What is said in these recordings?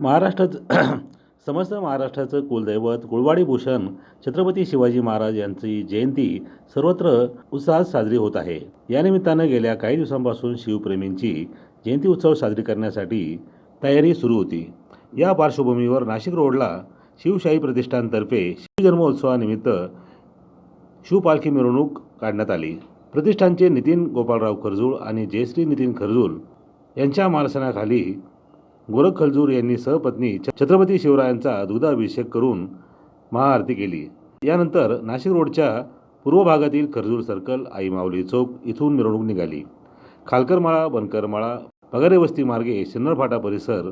महाराष्ट्राचं समस्त महाराष्ट्राचं कुलदैवत गुळवाडी भूषण छत्रपती शिवाजी महाराज यांची जयंती सर्वत्र उत्साहात साजरी होत आहे. या निमित्तानं गेल्या काही दिवसांपासून शिवप्रेमींची जयंती उत्सव साजरी करण्यासाठी तयारी सुरू होती. या पार्श्वभूमीवर नाशिक रोडला शिवशाही प्रतिष्ठानतर्फे शिवजन्मोत्सवानिमित्त शिवपालखी मिरवणूक काढण्यात आली. प्रतिष्ठानचे नितीन गोपाळराव खरजूळ आणि जयश्री नितीन खरजूळ यांच्या मार्गदर्शनाखाली गोरख खलजूर यांनी सहपत्नी छ- छत्रपती शिवरायांचा दुग्धाभिषेक करून महाआरती केली. यानंतर नाशिक रोडच्या पूर्व भागातील खरजूर सर्कल आई माऊली चौक इथून मिरवणूक निघाली. खालकरमाळा बनकरमाळा पगारे वस्ती मार्गे शिन्नरफाटा परिसर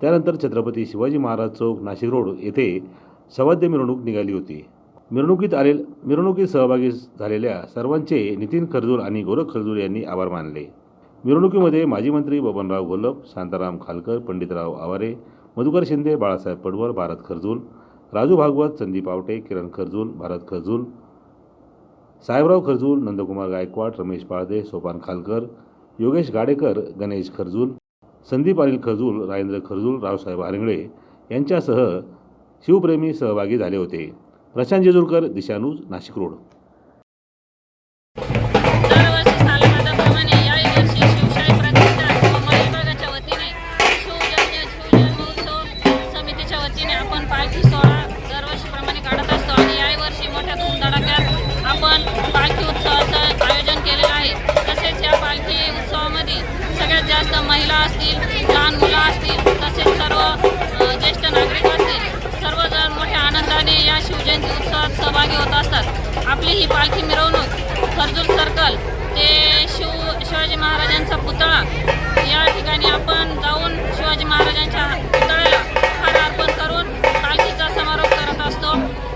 त्यानंतर छत्रपती शिवाजी महाराज चौक नाशिक रोड येथे सवाद्य मिरवणूक निघाली होती. मिरवणुकीत आले मिरवणुकीत सहभागी झालेल्या सर्वांचे नितीन खरजूर आणि गोरख खरजूर यांनी आभार मानले. मिरवणुकीमध्ये माजी मंत्री बबनराव घोलप शांताराम खालकर पंडितराव आवारे मधुकर शिंदे बाळासाहेब पडवळ भारत खरजूल राजू भागवत संदीप आवटे किरण खरजूल भारत खरजूल साहेबराव खरजूल नंदकुमार गायकवाड रमेश पाळदे सोपान खालकर योगेश गाडेकर गणेश खरजूल संदीप अनिल खर्जूल राजेंद्र खर्जूल रावसाहेब हारिंगळे यांच्यासह शिवप्रेमी सहभागी झाले होते. प्रशांत जेजुरकर दिशानूज नाशिक रोड. जास्त महिला असतील लहान मुलं असतील तसेच सर्व ज्येष्ठ नागरिक असतील सर्वजण मोठ्या आनंदाने या शिवजयंती उत्सवात सहभागी होत असतात. आपली ही पालखी मिरवणूक खर्जूर सर्कल ते शिव शिवाजी महाराजांचा पुतळा या ठिकाणी आपण